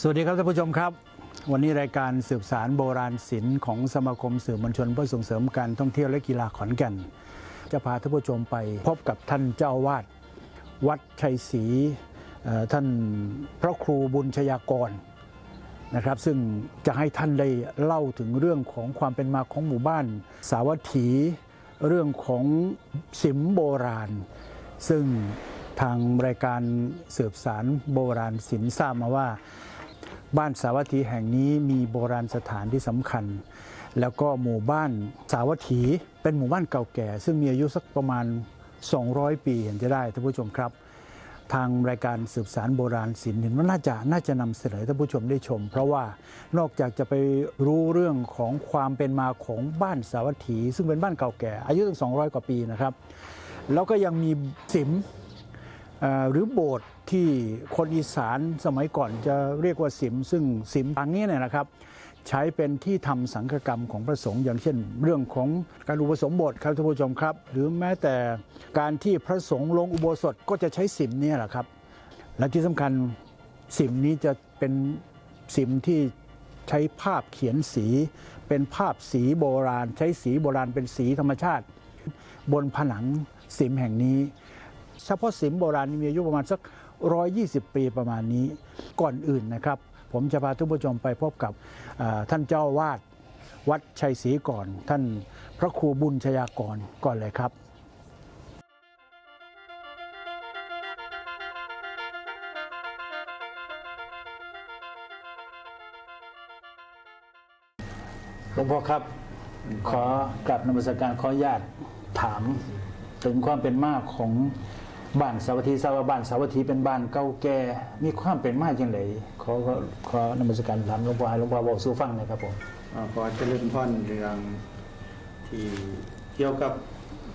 สวัสดีครับท่านผู้ชมครับ วันนี้รายการสืบสารโบราณศิลป์ของสมาคมสื่อมวลชนเพื่อส่งเสริมการท่องเที่ยวและกีฬาขอนแก่น จะพาท่านผู้ชมไปพบกับท่านเจ้าอาวาดวัดชัยศรีท่านพระครูบุญชยากรนะครับซึ่งจะให้ท่านได้เล่าถึงเรื่องของความเป็นมาของหมู่บ้าน สาวัตถีเรื่องของสิมโบราณ ซึ่งทางรายการสืบสารโบราณศิลป์ทราบมาว่า บ้านสาวัตถีแห่งนี้มีโบราณสถานที่สำคัญ แล้วก็หมู่บ้านสาวัตถีเป็นหมู่บ้านเก่าแก่ ซึ่งมีอายุสักประมาณ 200 ปีเห็นจะได้ท่านผู้ชมครับ ทางรายการสืบสารโบราณศิลป์เห็นว่าน่าจะน่าจะนำเสนอท่านผู้ชมได้ชม เพราะว่านอกจากจะไปรู้เรื่องของความเป็นมาของบ้านสาวัตถี ซึ่งเป็นบ้านเก่าแก่ อายุตั้ง200 กว่าปีนะครับ แล้วก็ยังมีสิม หรือโบสถ์ที่คนอีสานสมัยก่อนจะเรียกว่าสิม ซึ่งสิมทางนี้เนี่ยนะครับใช้เป็นที่ทำสังฆกรรมของพระสงฆ์อย่างเช่น เรื่องของการอุปสมบทครับท่านผู้ชมครับ หรือแม้แต่การที่พระสงฆ์ลงอุโบสถก็จะใช้สิมนี่แหละครับ และที่สำคัญสิมนี้จะเป็นสิมที่ใช้ภาพเขียนสี เป็นภาพสีโบราณ ใช้สีโบราณเป็นสีธรรมชาติ บนผนังสิมแห่งนี้ เฉพาะสิมโบราณมีอายุประมาณสัก 120 ปีประมาณนี้ก่อนอื่นนะครับ ผมจะพาทุกผู้ชมไปพบกับท่านเจ้าวาดวัดชัยศรีก่อน ท่านพระครูบุญชยากรก่อนเลยครับหลวงพ่อครับขอกลับนมัสการขออนุญาตถามถึงความเป็นมากของ บ้านสาวัตถีทราบว่าบ้านสาวัตถีเป็นบ้านเก่าแก่มีความเป็นมาอย่างไรขอขอขอนมัสการถามหลวงพ่อให้หลวงพ่อบอกสู่ฟังหน่อยครับผมอ่าขอเจริญพรเรื่องที่เกี่ยวกับ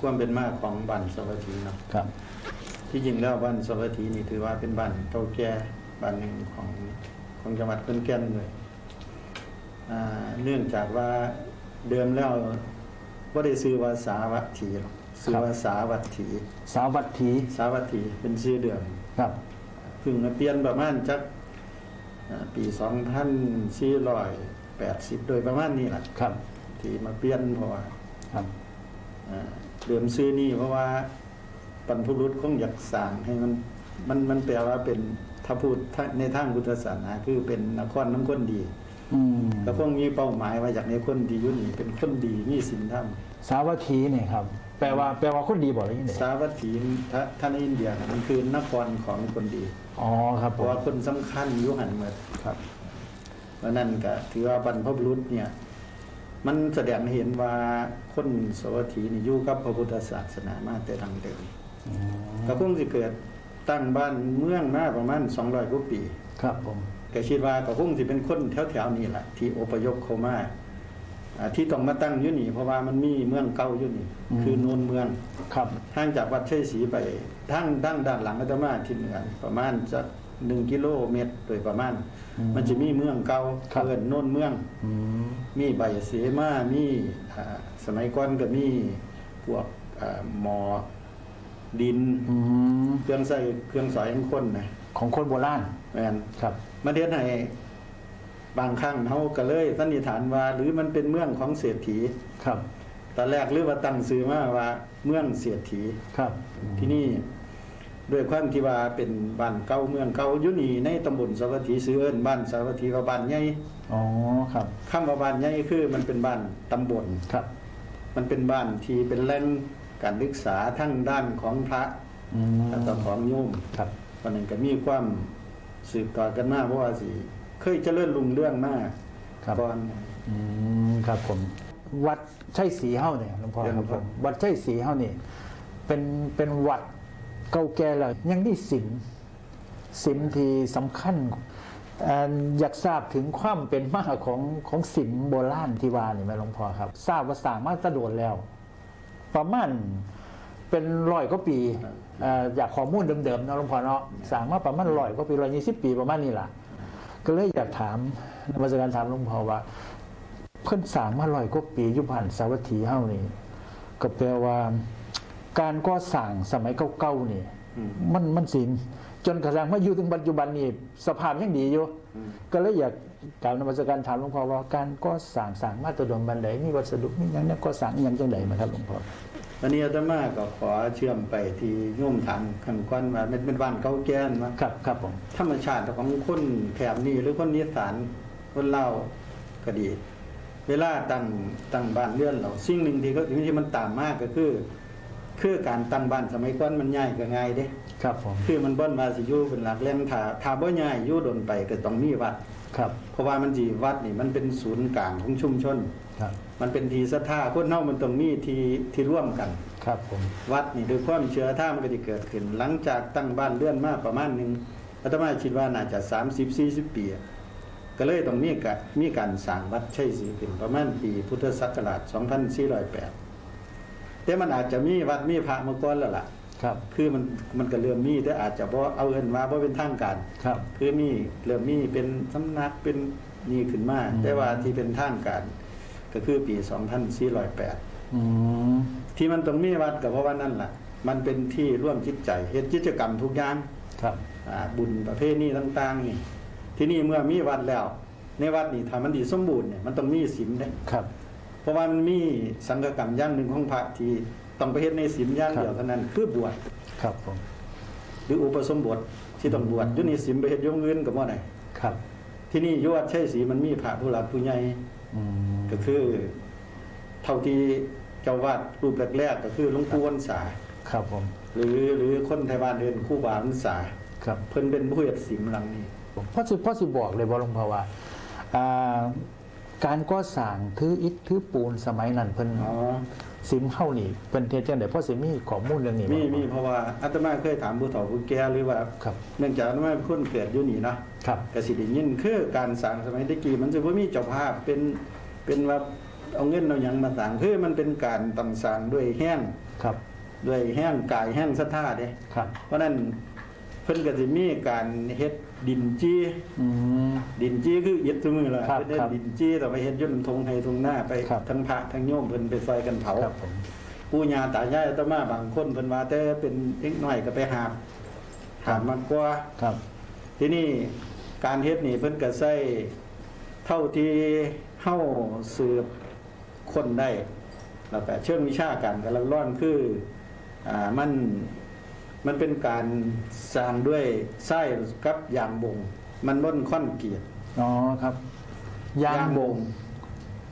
ความเป็นมาของบ้านสวัสดีเนาะครับ ที่จริงแล้วบ้านสวัสดีนี่ถือว่าเป็นบ้านเก่าแก่บ้านหนึ่งของของจังหวัดขอนแก่นเลยอ่าเนื่องจากว่าเดิมแล้วว่าได้ซื้อว่าสาวัตถีหรอก ซื้อว่าสาวัตถีสาวัตถีสาวัตถีเป็นชื่อเดิมครับเพึ่งมาเปลี่ยนประมาณจักอ่าปีสองพันสี่ร้อยแปดสิบโดยประมาณนี้แหละครับ ที่มาเปลี่ยนเพราะว่าครับอ่าเดิมซื้อนี่เพราะว่าบรรพบุรุษคงอยากสั่งให้มันมันมันแปลว่าเป็นถ้าพูดในทางพุทธศาสนาคือเป็นนครน้ำคนดีอืมก็คงมีเป้าหมายว่าอยากในคนดีอยุ่นี่เป็นคนดีมีศีลธรรมสาวัตถีเนี่ยครับ แปลว่าแปลว่าคนดีบอกอะไรอย่างไรสาวัตถีถ้าถ้าในอินเดียน่ะมันคือนครของคนดี อ๋อครับเพผราะมว่าคนสำคัญอยุหันเมดครับเพราะนั่นก็ถือว่าบรรพบุรุษเนี่ย มันแสดงให้เห็นว่าคนสวัสถีนี่อยู่กับพระพุทธศาสนามาแต่ดังเดิมอืมก็คงสิเกิดตั้งบ้านเมืองมาประมาณ200กว่าปี ครับผม ก็คิดว่าก็คงสิเป็นคนแถวๆนี้แหละที่อพยพเข้ามาอ่า ที่ต้องมาตั้งอยู่นี่เพราะว่ามันมีเมืองเก่าอยู่นี่ คือโนนเมืองครับห่างจากวัดชัยศรีไปทางด้านด้านหลังอาตมาที่เหนือประมาณจะหนึ่งกิโลเมตรโดยประมาณ มันจะมีเมืองเก่าเกินโนนเมืองอืมมีใบเสมามีอ่าสมัยก่อนก็มีพวกอ่าหมอดินอืมเครื่องใส่เครื่องสอยของคนนะของคนโบราณแมนครับมาเทียนให้ บางครั้งเขาก็เลยสันนิษฐานว่า หรือมันเป็นเมืองของเศรษฐีครับตอนแรกหรือว่าตั้งซื้อมาว่าเมืองเศรษฐีครับ ที่นี่ด้วยความที่ว่าเป็นบ้านเก่าเมืองเก่าอยู่นี่ในตำบลสาวัตถีซื้อเอิ้นบ้านสาวัตถีว่าบ้านใหญ่อ๋อครับคำว่าบ้านใหญ่คือมันเป็นบ้านตำบลครับ มันเป็นบ้านที่เป็นแหล่งการศึกษาทั้งด้านของพระอืมแล้วก็ของโยมครับวันนั้นก็มีความสืบต่อกันมาเพราะว่าสิ เคยเจริญรุ่งเรื่องมากครับ ก่อน อืมครับผม วัดใช่สีเฮ้าเนี่ยหลวงพ่อเดี๋ยวครับคผรับมวัดใช่สีเฮ้านี่เป็นเป็นวัดเก่าแก่แล้วยังได้สิมสิมที่สำคัญเอ่ออยากทราบถึงความเป็นมาของของสิมโบราณที่ว่านี่ไหมหลวงพ่อครับ ทราบว่าสร้างมาตะโดดแล้ว ประมาณเป็นร้อยกว่าปีเอ่ออยากข้อมูลเดิมๆเนาะหลวงพ่อเนาะสร้างมาประมาณร้อยกว่าปีร้อยยี่สิบปีประมาณนี้ล่ะ ก็เลยอยากถามนมัสการถามหลวงพ่อว่า เพิ่นสร้างมาร้อยกว่าปีอยุพันสาวัตถีเฮานี่ก็แปลว่า การก่อสร้างสมัยเก่าๆนี่อืมมันมันสินจนกระทั่งมาอยู่ถึงปัจจุบันนี้สภาพยังดีอยู่อืมก็เลยอยากกล่าวนมัสการถามหลวงพ่อว่าการก่อสร้างสร้างมาตรดมบันไดมีวัสดุมีอย่างนี้ก่อสร้างอหย่างจังไดไหมครับหลวงพ่อ วันนี้อาตมาก็ขอเชื่อมไปที่โยมถามขันก้อนว่ามันเป็นบ้านเก่าแก่นมาครับ ครับผม ธรรมชาติของคนแถบนี้หรือคนนิสานคนเล่าวก็ดี เวลาตั้งตั้งบ้านเรือนเราสิ่งหนึ่งที่ก็ที่มันตามมากก็คือ คือการตั้งบ้านสมัยก่อนมันง่ายก็ง่ายเด้ ครับผม คือมันบ่นมาสิอยู่เป็นหลักแหล่งถ้าถ้าบ่ง่ายอยู่ดนไปก็ต้องมีวัด ครับ เพราะว่ามันสิวัดนี่มันเป็นศูนย์กลางของชุมชน ครับมันเป็นที่ศรัทธาคนเฮามันต้องมีที่ที่ร่วมกัน ครับผมวัดนี่ด้วยความเชื่อท่ามันก็จะเกิดขึ้น หลังจากตั้งบ้านเลื่อนมาประมาณหนึ่งอาตมาคิดว่าน่าจะ 30 40 ปีอะก็เลยต้องมีกะมีการสร้างวัดชัยศรีขึ้นประมาณปีพุทธศักราช 2408 แต่มันอาจจะมีวัดมีพระมาก่อนแล้วล่ะ ครับ คือมันมันก็เริ่มมีแต่อาจจะบ่เอาเอิ้นว่าบ่เป็นทางการ ครับ คือมีเริ่มมีเป็นสำนักเป็นนี่ขึ้นมาอืมแต่ว่าที่เป็นทางการ ก็คือปี 2408อืมที่มันต้องมีวัดก็เพราะว่านั่นแหละมันเป็นที่ร่วมจิตใจเฮ็ดกิจกรรมทุกอย่างครับอ่าบุญประเภทนี้ต่าง ๆ นี่ ที่นี่เมื่อมีวัดแล้ว ในวัดนี่ถ้ามันดีสมบูรณ์เนี่ยมันต้องมีศีลเด้ครับ เพราะว่ามันมีสังฆกรรมอย่างหนึ่งของพระที่ต้องไปเฮ็ดในศีลอย่างเดียวเท่านั้นคือบวชครับผมหรืออุปสมบทที่ต้องบวชอยู่ในศีลไปเฮ็ดอยางอื่นก็บ่ได้ครับ ที่นี่อยู่วัดชัยศรีมันมีพระผู้หลักผู้ใหญ่อืมก็คือ เท่าที่เจ้าวาดรูปแรกๆก็คือหลวงปู่วันษาครับผม หรือหรือคนไทยบ้านเดินคู่บาวันษาครับ เพิ่นเป็นผู้เฮ็ดสิมหลังนี้พ่อสิพ่อสิบอกเลยบ่หลวงพ่อว่าอ่าการก่อสร้างถืออิฐถือปูนสมัยนั้นเพิ่นอ๋อ สิมเฮานี่เพิ่นเฮ็ดจังได๋พ่อสิมีข้อมูลเรื่องนี้บ่มีมีเพราะว่าอาตมาเคยถามผู้เฒ่าผู้แก่หรือว่าครับเนื่องจากอาตมาเป็นคนเกิดอยู่นี่เนาะครับก็สิได้ยินคือการสร้างสมัยตะกี้มันสิบ่มีเจ้าภาพเป็นเป็นว่าเอาเงินเอาหยังมาสร้างคือมันเป็นการต้องสร้างด้วยแห้งครับ ด้วยแห้งกายแห้งศรัทธาเด้ครับเพราะฉะนั้นเพิ่นก็สิมีการเฮ็ด ดินจี้ อืม ดินจี้คืออิฐทุกมือล่ะครับเพิ่นเฮ็ดครับดินจี้แต่ไปเฮ็ดอยุ่นทงให้ทงหน้าไปครับทั้งพระทั้งโยมเพิ่นไปซอยกันเผาครับผมปู่ย่าตายายอาตมาบางคนเพิ่นว่าแต่เป็นเด็กน้อยก็ไปหาบหาบมากกว่า ครับ ที่นี่การเฮ็ดนี่เพิ่นก็ใช้เท่าที่เฮาสืบคนได้แล้วก็เชิงวิชาการกำลังร้อนคืออ่ามัน มันเป็นการสร้างด้วยทรายกับยางบง มันบ่นคอนกรีตอ๋อครับ ยางบง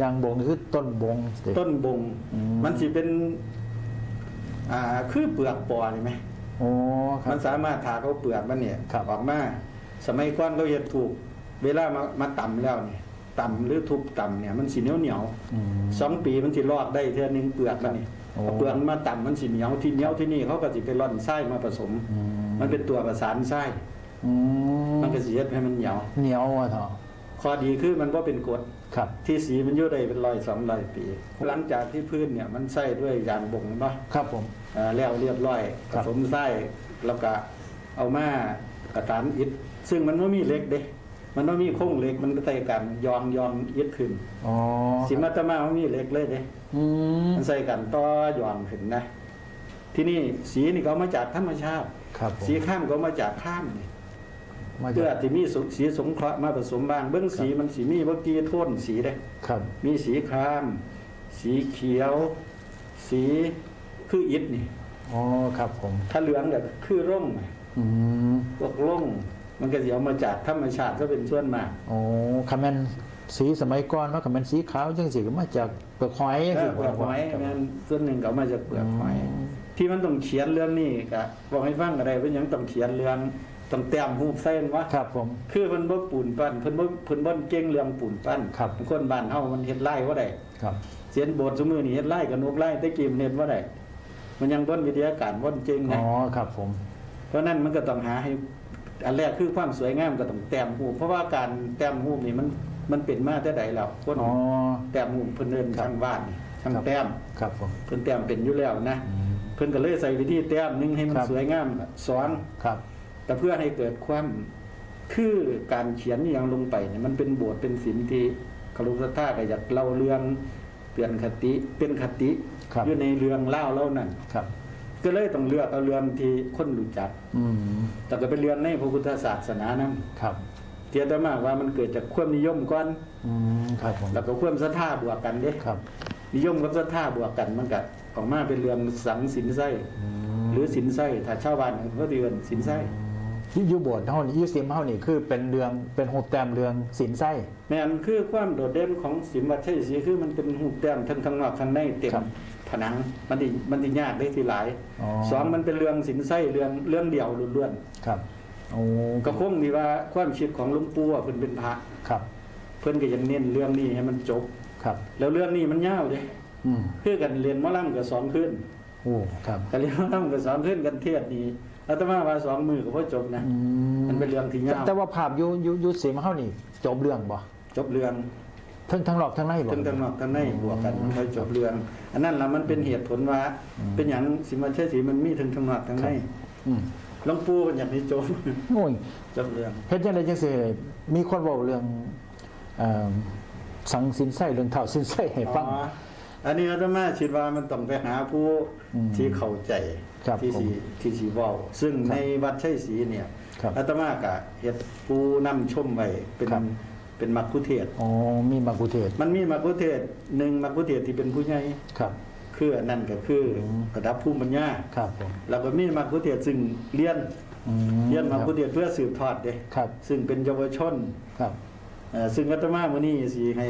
ยางบงนี่คือต้นบงสิต้นบงอืมมันสิเป็น อ่าคือเปลือกปอนี่ไหมโอ้ครัมับนสามารถถากเอาเปลือกมันเนี่ยครับออกมาสมัยก่อนเขาเฮ็ดถูก เวลามามาตำแล้วเนี่ย ตำหรือทุบตำเนี่ยมันสิเหนียวเหนียวอืมสองปีมันสิลอกได้เทื่อหนึงเปลือกมันนี่โอ้เอาเปลือกมันมาตำมันสิเหนียวที่เหนียวที่นี่เขาก็สิไปร่อนไส้มาผสมอืมมันเป็นตัวประสานไส้อืมมันก็สิเฮ็ดให้มันเหนียวเหนียวอะเถอะข้อดีคือมันบ่เป็นกรดครับ ที่สีมันอยู่ได้เป็นร้อยสองร้อยปี หลังจากที่พื้นเนี่ยมันใส่ด้วยยางบงเนาะครับผมเอ่อแล้วเรียบร้อยผครับสมไส้แล้วก็เอามากระตานอิฐซึ่งมันไม่มีเหล็กเด้ มันไม่มีโครงเหล็กมันก็ใส่กันยองยองอิฐขึ้นอ๋อสิมาตมาไม่มีเหล็กเลยเด้อืมมันใส่กันต่อยองขึ้นนะ ที่นี่สีนี่ก็เอามาจากธรรมชาติครับผมสีข้ามก็เอามาจากข้ามนี่มาเพื่อจากที่มีสุสีสงเคราะห์มาผสมบ้าง เบื้องสีมันสีมีเมื่อกี้โทนสีเด้ครับ มีสีคราม สีเขียว สีคืออิฐนี่อ๋อครับผม ถ้าเหลืองก็คือร่มอืมพวกร่ม มันก็สิเอามาจากธรรมชาติก็เป็นส่วนมากโอ้คำแมนสีสมัยก่อนเนาะคำแมนสีขาวจังสิก็มาจากเปลือกหอยเอสิอเปลือกหอยครับงั้นส่วนหนึ่งก็เอามาจากเปลือกหอยอืมที่มันต้องเขียนเรื่องนี้ก็บอกให้ฟังก็ได้เป็นหยังต้องเขียนเรื่องต้องแต้มรูปเส้นวะครับผมคือเพิ่นบ่ปูนปั้นเพิ่นบ่เพิ่นบ่เก่งเรื่องปูนปั้นครับคนบ้านเฮามันเฮ็ดไร่บ่ได้ครับเสียนโบสถ์ซุมื้อนี้เฮ็ดไร่กับนกไร่แต่กี้มันเฮ็ดบ่ได้มันยังบ่นวิทยาการบ่นเก่งอ๋นะอครับผม เพราะนั้นมันก็ต้องหาให้ อันแรกคือความสวยงามก็ต้องแต้มรูปเพราะว่าการแต้มรูปนี่มันมันเป็นมาแต่ใดแล้วคนอ๋อแต้มรูปเพิ่นเอิ้นช่างวาดนี่ช่างแต้มครับผมเพิ่นแต้มเป็นอยู่แล้วนะอืมเพิ่นก็เลยใส่วิธีแต้มหนึงให้มันครับสวยงามสอนครับแต่เพื่อให้เกิดความคือการเขียนอหย่างลงไปเนี่ยมันเป็นบทเป็นศิลป์ที่คารุศรัทธาก็อยากเล่าเรื่องเปลี่ยนคติเป็นคติครับอยู่ในเรื่องเล่าเล่านั้นครับ ก็เลยต้องเลือกเอาเรื่องที่คนรู้จักอืมแต่ก็เป็นเรื่องในพระพุทธศาสนานั้นครับทเทียตมาว่ามันเกิดจากความนิยมก่อนอืมครับผมแล้วก็ความศรัทธาบวกกันเด้ครับ นิยมกับศรัทธาบวกกันมันก็ออกมาเป็นเรื่องสังสินไส้อืมหรือสินไส้ถ้าชาวบ้านเขาเรียกสินไส้ที่อยู่โบสถ์เท่านี้อยูซิมเท่านี้คือเป็นเรืองเป็นหูแต้มเรืองสินไส้ แม่นคือความโดดเด่นของสิมวัดชัยศรีคือมันเป็นหูปแต้มทั้งข้างนอกข้างในเต็มครับ ผนังมันดิมันดิยากได้ทีหลายอ๋อ สองมันเป็นเรื่องสินไส้เรื่องเรื่องเดียวล้วนครับโอ้ๆก็คงมีว่าความคิดของหลุงปู่อะเพิ่นเป็นพระครับเพิ่นก็จะเน้นเรื่องนี้ให้มันจบ ครับแล้วเรื่องนี้มันยาวเด้อืมคือกันเรียนหมอลำก็สอนขึ้นโอ้ครับกันเรียนหมอลำก็สอนขึ้นกันเทศนี้อาตมาว่าสองมือก็พอจบนะ อืมันเป็นเรื่องที่ยาวแต่ว่าภาพอยูอยูอยูซิมเท่านี้จบเรื่องบ่จบเรื่อง ทั้งทั้งหลอกทั้งในบ่ ทั้งทั้งนอกทั้งในบวกกันมันค่อยจบเรื่อง อันนั้นละมันเป็นเหตุผลว่า เป็นอย่างสิมันใช่สีมันมีทั้งทั้งนอกทั้งในอืม หลวงปู่เป็นอย่างนี้จบ โอ้ยจบเรื่อง เฮ็ดจังไดจังซี่มีคนบอกเรื่องเอ่อสังสินไส้เรื่องเท่าสินไส้ให้ฟัง อ๋ออันนี้อาตมาคิดว่ามันต้องไปหาผู้อืมที่เข้าใจครับที่ผมสีที่สีเว้าซึ่งในวัดชัยศรีเนี่ยครับอาตมากะเฮ็ดผู้นำชมไว้เป็นครับ เป็นมักคุเทศก์อ๋อมีมากุเทศมันมีมักคุเทศก์หนึ่งมักคุเทศก์ที่เป็นผู้ใหญ่ครับคืออันนั่นก็คืออมระดับภูมิปัญญาครับผมแล้วก็มีมักคุเทศก์ซึ่งเรียนอืเรียนมักคุครับเทศก์เพื่อสืบทอดเด้ครับ ซึ่งเป็นเยาวชนครับเอ่อซึ่งอาตมามื้อนี้สิให้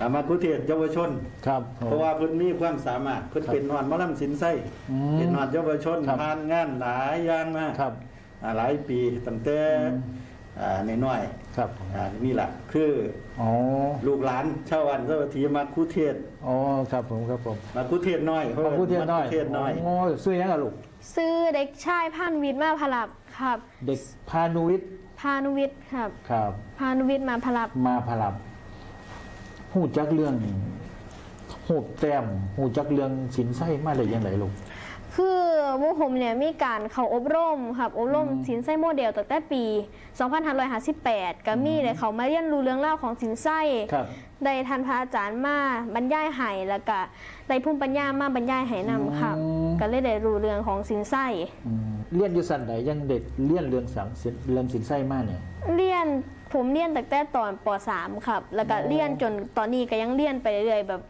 อามักคุเทศก์เยาวชน ครับผมเพราะว่าเพิ่นมีความสามารถเพิ่นครับเป็นนอนหมอลำสินไส้อืมเป็นนอนเยาวชนครับผ่านงานหลายอย่างมาครับอ่าหลายปีตั้งแต่ อืมอ่าน้อยครับผมๆอ่านี่แหละคืออ๋อลูกหลานชาววันสวัสดีมาคุเทศ อ๋อครับผมครับผมมาคุเทศน้อยมากุเทศน้อยมาคุเทศน้อย อ๋อซื้อยังล่ะลูกซื้อเด็กชายพานุวิทย์มาพลับครับ เด็กพานุวิทย์พานุวิทย์ครับ ครับ พานุวิทย์มาพลับมาพลับหูจักเรื่องหูแต้มหูจักเรื่องสินไส้มาได้ยังไงลูก คือพวกผมเนี่ยมีการเขาอบรมครับอบรมสินไส้โมเดลตั้งแต่ปี 2558ก็มีเลยเขามาเรียนรู้เรื่องเล่าวของสินไส้ครับ ได้ทันพระอาจารย์มาบรรยายให้แล้วก็ได้ภูมิปัญญามาบรรยายให้นำครับ อืม ก็เลยได้รู้เรื่องของสินไส้อืมเรียนอยู่สันใดยังเด็กเรียนเรื่องสังสินเรื่องสินไส้มาเนี่ย เรียนผมเรียนตั้งแต่ตอนป .3 ครับ แล้วก็อ๋อเรียนจนตอนนี้ก็ยังเรียนไปเรื่อยๆแบบ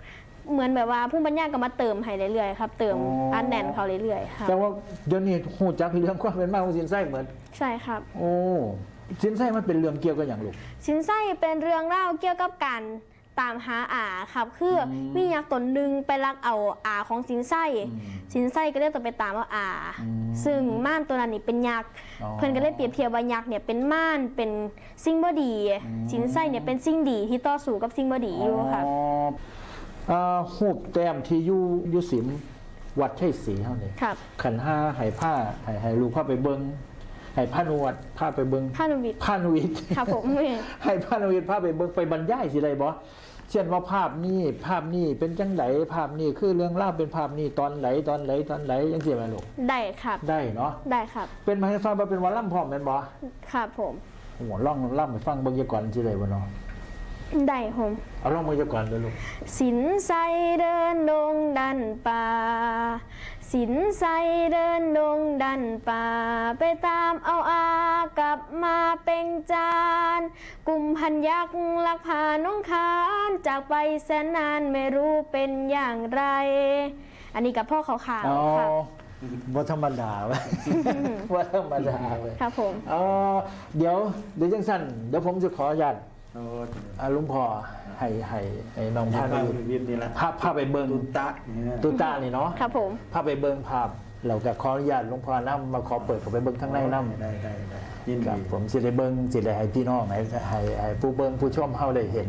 เหมือนแบบว่าผู้ปัญญาก็มาเติมให้เรื่อยๆครับ เติมอันแน่นเขาเรื่อยๆครับ แต่ว่าเดี๋ยวนี้หูจักเรื่องความเป็นมาของสินไส้เหมือน ใช่ครับ โอ้สินไส้มันเป็นเรื่องเกี่ยวกับอย่างลูก สินไส้เป็นเรื่องเล่าวเกี่ยวกับการตามหาอาครับ คืออมมียักษ์ตนหนึ่งไปลักเอาอาของสินไส้อืมสินไส้ก็เลยต้องไปตามเอาอา อืมซึ่งม่านตัวนั้นนี่เป็นยักษ์ อ๋อเพื่อนก็เลยเปรียบเทียบว่ายักษ์เนี่ยเป็นม่าน เป็นสิ่งบ่ดีมสินไส้เนี่ยเป็นสิ่งดีที่ต่อสู้กับสิ่งบ่ดีอยู่ครับ อ๋ออ่า หูบแต้มที่อยู่อยู่สิมวัดใช่สีเท่านี้ครับขันห้าให้ผ้าให้ให้ลูกผ้าไปเบิงให้ผ้านวดผ้าไปเบิงพานุวิทย์ผ้านวิทย์ครับผมให้ผ้านวิทย์ผ้าไปเบิงไปบรรยายสิไรบ่เช่นว่าภาพนี้ภาพนี้เป็นจังไหนภาพนี้คือเรื่องเล่าวเป็นภาพนี้ตอนไหนตอนไหนตอนไหนยังสิไหมลูกได้ครับ ได้เนาะได้ครับ เป็นมาให้ฟังว่าเป็นวันล่ำพร้อมแม่นบ่ครับผมโอ้โหล่องล่ำไปฟังเบิ่งยก่อนสิเลยบ่เนาะ ได้ผมเอาล่องเบิ่งยก่อนเลยลูกสินไซเดินดงดันป่า สินไซเดินดงดันป่า ไปตามเอาอากลับมาเป็นจาน กลุ่มพันยักษ์ลักพาน้องคานจากไปแสนนานไม่รู้เป็นอย่างไร อันนี้กับพ่อขาวอ๋อๆครับบ่ธรรมดาเว้ยบ่ธรรมดาเว้ยครับผม อ๋อเดี๋ยวเดี๋ยวจังสั้นเดี๋ยวผมจะขออนุญาตโอ้อาลุงพ่อให้ให้ให้น้องภาพาพดูวิทย์นี่แหละภาพภาพไปเบิ่งตุตะนี่นะตุตานี่เนาะครับผมภาพไปเบิ่งภาพเราก็ขออนุญาตหลุงพ่อนํมาขอเปิดเข้าไปเบิ่งข้างในนํได้ได้ได้ยินครัดีบผมสิได้เบิ่งสิได้ให้พี่น้องให้ให้ให้ผู้เบิ่งผู้ชมเฮาได้เห็น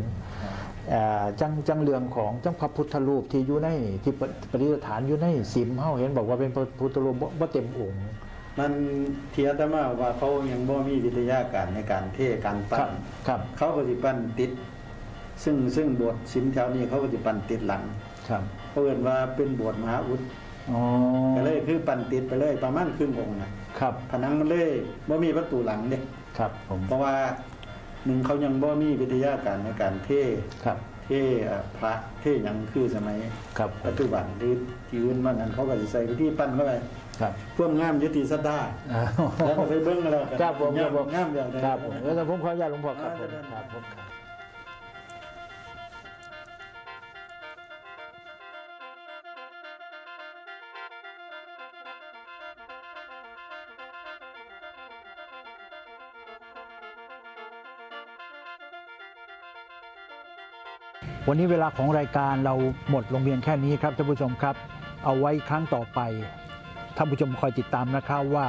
เอ่อจังจังเรื่องของจังพระพุทธรูปที่อยู่ในที่ปปฏิสถานอยู่ในสิมเฮาเห็นบอกว่าเป็นพระพุทธรูปบ่บ่เต็มองค์ มันเทียตมาว่าเขายังบ่มีวิทยาการในการเทการครัปั้บนครับเขาก็สิปั้นติด ซึ่งซึ่งบทสินแถวนี้เขาก็สิปั้นติดหลังครับเขาเอิ้นว่าเป็นบทมหาอุดอ๋อก็เลยคือปั้นติดไปเลยประมาณครึ่งองค์นะครับผนังมันเลยบ่มีประตูหลังเด้ครับผมเพราะว่าหนึ่งเขายังบ่มีวิทยาการในการเทครับเทเท่พระเท่หยังคือสมัยครับปัจจุบันหรือที่อื่นมันนั้นเขาก็สิใส่พิธีปั้นเข้าไป ครับเพื่อมงามยุติสัทธาแล้วก็ไปเบิ่งแล้วกันครับผมครับผมงามอย่างใดครับผมแล้วผมขออนุญาตหลวงพ่อครับผมอ่าครับผมครับวันนี้เวลาของรายการเราหมดลงเพียงแค่นี้ครับท่านผู้ชมครับ เอาไว้ครั้งต่อไป ท่านผู้ชมคอยติดตามนะครับว่า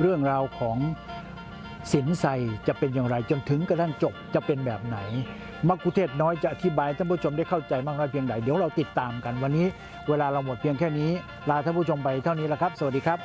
เรื่องราวของสินใสจะเป็นอย่างไรจนถึงกระทั่งจบจะเป็นแบบไหน มักคุเทศน้อยจะอธิบายท่านผู้ชมได้เข้าใจมากน้อยเพียงใดเดี๋ยวเราติดตามกันวันนี้ เวลาเราหมดเพียงแค่นี้ ลาท่านผู้ชมไปเท่านี้แล้วครับ สวัสดีครับ